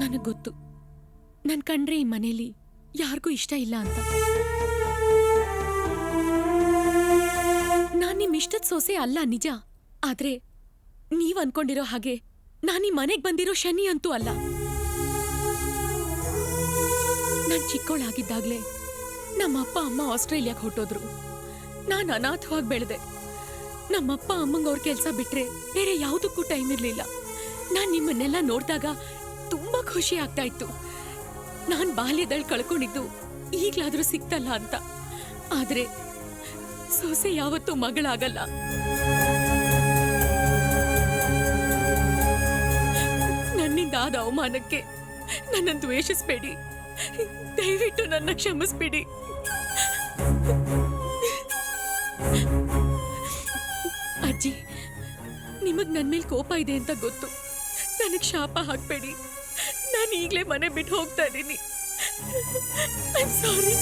ನನಗ್ ಗೊತ್ತು ನನ್ ಕಂಡ್ರೆ ಈ ಮನೇಲಿ. ಯಾರಿಗೂ ಇಷ್ಟ ಇಲ್ಲ ಅಂತ. ನಾನ್ ನಿಮ್ ಇಷ್ಟದ ಸೊಸೆ ಅಲ್ಲ ನಿಜ. ಆದ್ರೆ ನೀವ್ ಅನ್ಕೊಂಡಿರೋ ಹಾಗೆ ನಾನ್ ಈ ಮನೆಗ್ ಬಂದಿರೋ ಶನಿ ಅಂತೂ ಅಲ್ಲ. ನಾನ್ ಚಿಕ್ಕವಳಾಗಿದ್ದಾಗ್ಲೇ ನಮ್ಮ ಅಪ್ಪ, ಅಮ್ಮ ಆಸ್ಟ್ರೇಲಿಯಾಗೆ ಹೊಟ್ಟೋದ್ರು ನಾನ್ ಅನಾಥವಾಗಿ ಬೆಳೆದೆ. ನಮ್ಮಪ್ಪ ಅಮ್ಮಂಗವ್ರ ಅವ್ರ ಕೆಲ್ಸ ಬಿಟ್ರೆ ಬೇರೆ ಯಾವುದಕ್ಕೂ ಟೈಮ್ ಇರಲಿಲ್ಲ. ನಾನ್ ನಿಮ್ಮನ್ನೆಲ್ಲ ನೋಡ್ದಾಗ ತುಂಬಾ ಖುಷಿ ಆಗ್ತಾ ಇತ್ತು ನಾನ್ ಬಾಲ್ಯದಲ್ಲಿ ಕಳ್ಕೊಂಡಿದ್ದು ಈಗ್ಲಾದ್ರೂ ಸಿಕ್ತಲ್ಲ ಅಂತ. ಆದ್ರೆ ಸೊಸೆ ಯಾವತ್ತೂ ಮಗಳಾಗಲ್ಲ. ನನ್ನಿಂದ ಆದ ಅವಮಾನಕ್ಕೆ ನನ್ನ ದ್ವೇಷಿಸ್ಬೇಡಿ. ದಯವಿಟ್ಟು ನನ್ನ ಕ್ಷಮಿಸ್ಬೇಡಿ. ಅಜ್ಜಿ, ನಿಮಗ್ ನನ್ ಮೇಲೆ ಕೋಪ ಇದೆ ಅಂತ ಗೊತ್ತು. ನನಗ್ ಶಾಪ ಹಾಕ್ಬೇಡಿ. ಈಗ್ಲೇ ಮನೆ ಬಿಟ್ಟು ಹೋಗ್ತಾ ಇದ್ದೀನಿ. ಸಾರಿ